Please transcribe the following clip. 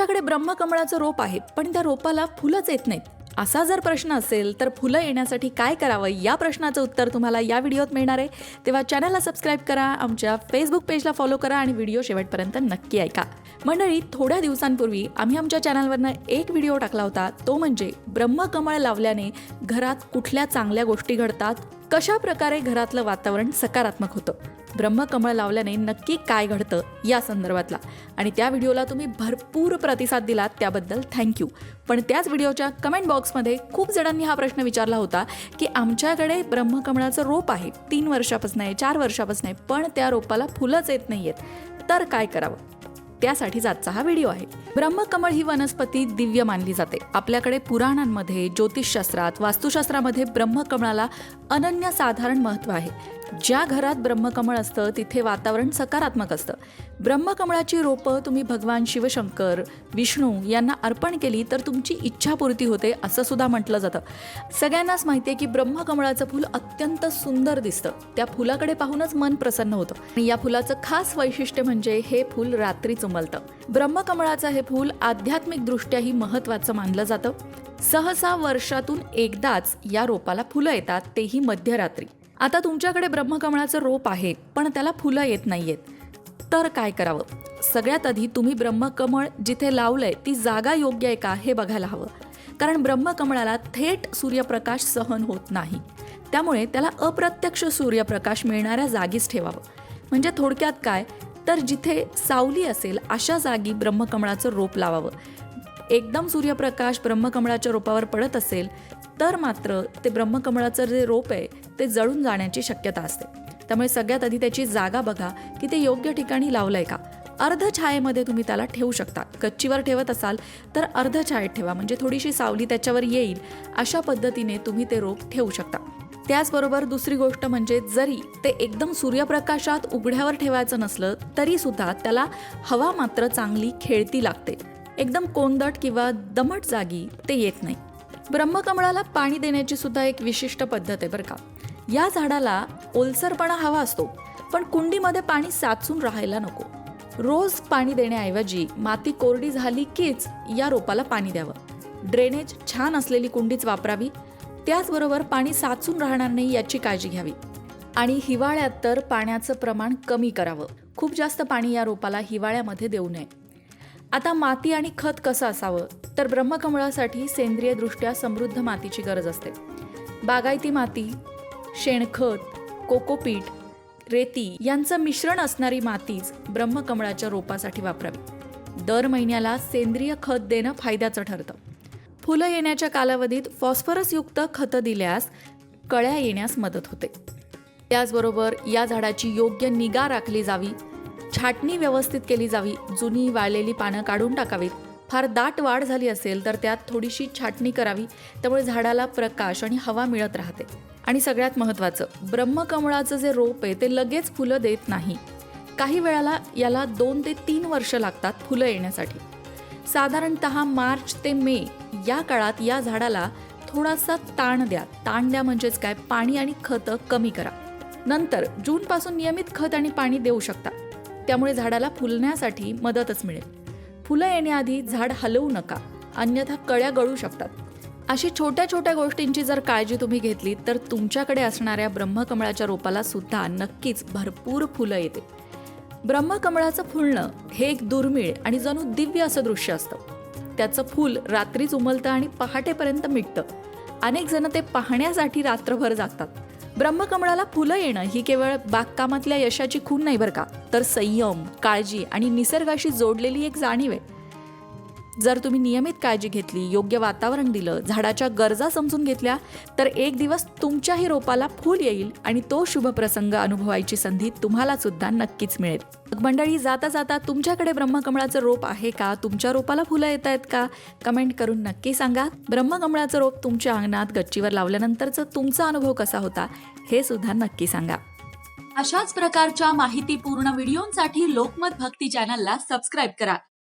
तुमच्याकडे ब्रह्मकमळाचं रोप आहे पण त्या रोपाला फुलंच येत नाहीत. असा जर प्रश्न असेल तर फुलं येण्यासाठी काय करावं? या प्रश्नाचं उत्तर तुम्हाला या व्हिडिओत मिळणार आहे. तेव्हा चॅनलला सबस्क्राईब करा आमच्या फेसबुक पेजला फॉलो करा आणि व्हिडिओ शेवटपर्यंत नक्की ऐका. मंडळी थोड्या दिवसांपूर्वी आम्ही आमच्या चॅनलवरनं एक व्हिडिओ टाकला होता. तो म्हणजे ब्रह्मकमळ लावल्याने घरात कुठल्या चांगल्या गोष्टी घडतात? कशा प्रकारे घरातलं वातावरण सकारात्मक होतं? ब्रह्मकमळ लावल्याने नक्की काय घडतं या संदर्भातला. आणि त्या व्हिडिओला तुम्ही भरपूर प्रतिसाद दिलात त्याबद्दल थँक्यू पण त्याच व्हिडिओच्या कमेंट बॉक्समध्ये खूप जणांनी हा प्रश्न विचारला होता की आमच्याकडे ब्रह्मकमळाचं रोप आहे तीन वर्षापासून आहे चार वर्षापासून आहे पण त्या रोपाला फुलंच येत नाही आहेत तर काय करावं? त्यासाठीच आजचा हा व्हिडिओ आहे. ब्रह्मकमळ ही वनस्पती दिव्य मानली जाते. आपल्याकडे पुराणांमध्ये ज्योतिषशास्त्रात वास्तुशास्त्रामध्ये ब्रह्मकमळाला अनन्यसाधारण महत्त्व आहे. ज्या घरात ब्रह्मकमळ असतं तिथे वातावरण सकारात्मक असतं. ब्रह्मकमळाची रोपं तुम्ही भगवान शिवशंकर विष्णू यांना अर्पण केली तर तुमची इच्छापूर्ती होते असं सुद्धा म्हटलं जातं. सगळ्यांनाच माहिती आहे की ब्रह्मकमळाचं फूल अत्यंत सुंदर दिसतं. त्या फुलाकडे पाहूनच मन प्रसन्न होतं. आणि या फुलाचं खास वैशिष्ट्य म्हणजे हे फूल रात्री उमलतं ब्रह्मकमळाचं हे फूल आध्यात्मिकदृष्ट्याही महत्त्वाचं मानलं जातं. सहसा वर्षातून एकदाच या रोपाला फुलं येतात तेही मध्यरात्री. आता तुमच्याकडे ब्रह्मकमळाचं रोप आहे पण त्याला फुलं येत नाहीयेत. तर काय करावं? सगळ्यात आधी तुम्ही ब्रह्मकमळ जिथे लावलंय ती जागा योग्य आहे का हे बघायला हवं. कारण ब्रह्मकमळाला थेट सूर्यप्रकाश सहन होत नाही. त्यामुळे त्याला अप्रत्यक्ष सूर्यप्रकाश मिळणाऱ्या जागीच ठेवावं. म्हणजे थोडक्यात काय? तर जिथे सावली असेल अशा जागी ब्रह्मकमळाचं रोप लावावं. एकदम सूर्यप्रकाश ब्रह्मकमळाच्या रोपावर पडत असेल तर मात्र ते ब्रह्मकमळाचं जे रोप आहे ते जळून जाण्याची शक्यता असते. त्यामुळे सगळ्यात आधी त्याची जागा बघा की ते योग्य ठिकाणी लावलंय का? अर्ध छायेमध्ये तुम्ही त्याला ठेवू शकता कच्चीवर ठेवत असाल तर अर्ध छायेत ठेवा. म्हणजे थोडीशी सावली त्याच्यावर येईल. अशा पद्धतीने तुम्ही ते रोप ठेवू शकता. त्याचबरोबर दुसरी गोष्ट म्हणजे जरी ते एकदम सूर्यप्रकाशात उघड्यावर ठेवायचं नसलं तरी सुद्धा त्याला हवा मात्र चांगली खेळती लागते. एकदम कोंदट किंवा दमट जागी ते येत नाही. ब्रह्मकमळाला पाणी देण्याची सुद्धा एक विशिष्ट पद्धत आहे बरं का. या झाडाला ओलसरपणा हवा असतो पण कुंडीमध्ये पाणी साचून राहायला नको. रोज पाणी देण्याऐवजी माती कोरडी झाली कीच या रोपाला पाणी द्यावं. ड्रेनेज छान असलेली कुंडीच वापरावी त्याचबरोबर पाणी साचून राहणार नाही याची काळजी घ्यावी. आणि हिवाळ्यात तर पाण्याचं प्रमाण कमी करावं. खूप जास्त पाणी या रोपाला हिवाळ्यामध्ये देऊ नये. आता माती आणि खत कसं असावं? तर ब्रह्मकमळासाठी सेंद्रियदृष्ट्या समृद्ध मातीची गरज असते. बागायती माती शेणखत कोकोपीट रेती यांचं मिश्रण असणारी मातीच ब्रह्मकमळाच्या रोपासाठी वापरावी. दर महिन्याला सेंद्रिय खत देणं फायद्याचं ठरतं. फुलं येण्याच्या कालावधीत फॉस्फरसयुक्त खतं दिल्यास कळ्या येण्यास मदत होते. त्याचबरोबर या झाडाची योग्य निगा राखली जावी. छाटणी व्यवस्थित केली जावी. जुनी वाळलेली पानं काढून टाकावीत. फार दाट वाढ झाली असेल तर त्यात थोडीशी छाटणी करावी. त्यामुळे झाडाला प्रकाश आणि हवा मिळत राहते. आणि सगळ्यात महत्त्वाचं ब्रह्मकमळाचं जे रोप आहे ते लगेच फुलं देत नाही. काही वेळाला याला दोन ते तीन वर्ष लागतात फुलं येण्यासाठी. साधारणत मार्च ते मे या काळात या झाडाला थोडासा ताण द्या. ताण द्या म्हणजेच काय? पाणी आणि खतं कमी करा. नंतर जूनपासून नियमित खत आणि पाणी देऊ शकता. त्यामुळे झाडाला फुलण्यासाठी मदतच मिळेल. फुलं येण्याआधी झाड हलवू नका अन्यथा कळ्या गळू शकतात. अशी छोट्या छोट्या गोष्टींची जर काळजी तुम्ही घेतली तर तुमच्याकडे असणाऱ्या ब्रह्मकमळाच्या रोपाला सुद्धा नक्कीच भरपूर फुलं येते ब्रह्मकमळाचं फुलणं हे एक दुर्मिळ आणि जणू दिव्य असं दृश्य असतं. त्याचं फूल रात्रीच उमलतं आणि पहाटेपर्यंत मिटतं. अनेक जण ते पाहण्यासाठी रात्रभर जागतात. ब्रह्मकमळाला फुलं येणं ही केवळ बागकामातल्या यशाची खूण नाही बरं का? तर संयम काळजी आणि निसर्गाशी जोडलेली एक जाणीव आहे. जर तुम्ही नियमित काळजी घेतली योग्य वातावरण दिलं झाडाच्या गरजा समजून घेतल्या तर एक दिवस तुमच्याही रोपाला फूल येईल आणि तो शुभ प्रसंग अनुभवायची संधी तुम्हाला सुद्धा नक्कीच मिळेल. मंडळी जाता जाता तुमच्याकडे ब्रह्मकमळाचं रोप आहे का? तुमच्या रोपाला फुलं येत आहेत का? कमेंट करून नक्की सांगा. ब्रह्मकमळाचं रोप तुमच्या अंगणात गच्चीवर लावल्यानंतरचा तुमचा अनुभव कसा होता हे सुद्धा नक्की सांगा. अशाच प्रकारच्या माहितीपूर्ण व्हिडिओंसाठी लोकमत भक्ती चॅनलला सबस्क्राईब करा.